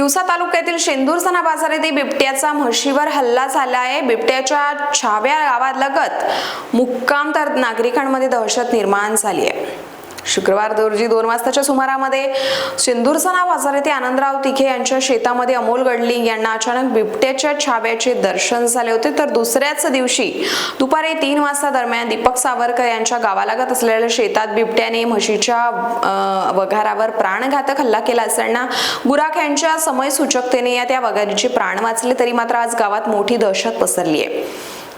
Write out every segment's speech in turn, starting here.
तिवसा तालुक्यातील शेंदूरसना बाजार येथे बिबट्याचा म्हशीवर हल्ला झाला आहे. बिबट्याच्या छाव्या गावालगत मुक्काम तर नागरिकांमध्ये दहशत निर्माण झाली आहे. शुक्रवार रोजी दोन वाजताच्या सुमारामध्ये सिंदूरसना बाजार येथे आनंदराव तिखे यांच्या शेतामध्ये अमोल गडलिंग यांना अचानक बिबट्याच्या छाव्याचे दर्शन झाले होते. तर दुसऱ्याच दिवशी दुपारी तीन वाजता दरम्यान दीपक सावरकर यांच्या गावालागत असलेल्या शेतात बिबट्याने म्हशीच्या वघारावर प्राणघातक हल्ला केला असताना गुराख यांच्या समय सूचकतेने या त्या वघारीचे प्राण वाचले. तरी मात्र आज गावात मोठी दहशत पसरली आहे.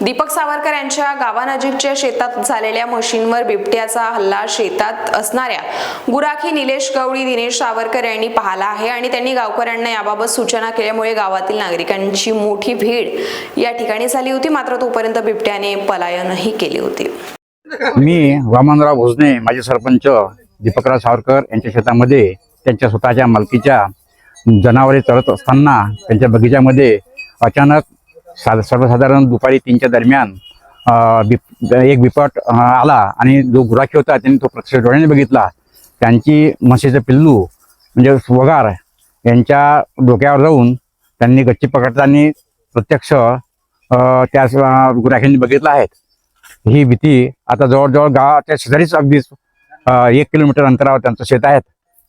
दीपक सावरकर यांच्या गावानजीकच्या शेतात झालेल्या म्हशींवर बिबट्याचा हल्ला शेतात असणाऱ्या गुराखी निलेश गवळी दिनेश सावरकर यांनी पाहिला आहे आणि त्यांनी गावकऱ्यांना याबाबत सूचना केल्यामुळे गावातील नागरिकांची मोठी भीड या ठिकाणी झाली होती. मात्र तोपर्यंत बिबट्याने पलायनही केले होते. मी वामनराव भोजने माजी सरपंच दीपकराव सावरकर यांच्या शेतामध्ये त्यांच्या स्वतःच्या मालकीच्या जनावरे चरत असताना त्यांच्या बगीच्यामध्ये अचानक सा सर्वसाधारण दुपारी तीनच्या दरम्यान बिप एक बिपट आला आणि जो गुराखी होता त्यांनी तो प्रत्यक्ष डोळ्याने बघितला. त्यांची म्हशीचं पिल्लू म्हणजे वगार यांच्या डोक्यावर जाऊन त्यांनी गच्ची पकडताना प्रत्यक्ष त्या गुराख्यांनी बघितलं आहेत ही भीती आता जवळजवळ गावाच्या शेजारीच अगदीच एक किलोमीटर अंतरावर त्यांचं शेत आहेत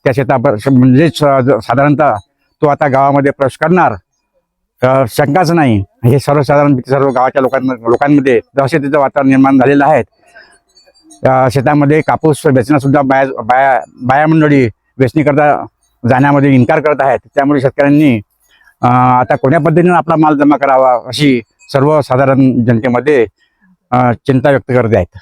त्या शेता म्हणजेच साधारणतः तो आता गावामध्ये प्रवेश करणार. शंकाच नाही. हे सर्वसाधारण सर्व गावाच्या लोकांना लोकांमध्ये दहशतीचं वातावरण निर्माण झालेलं आहे. शेतामध्ये कापूस वेचण्यासुद्धा बाया बाया बाया मंडळी वेचणीकरता जाण्यामध्ये इन्कार करत आहेत. त्यामुळे शेतकऱ्यांनी आता कोण्या पद्धतीने आपला माल जमा करावा अशी सर्वसाधारण जनतेमध्ये चिंता व्यक्त करत आहेत.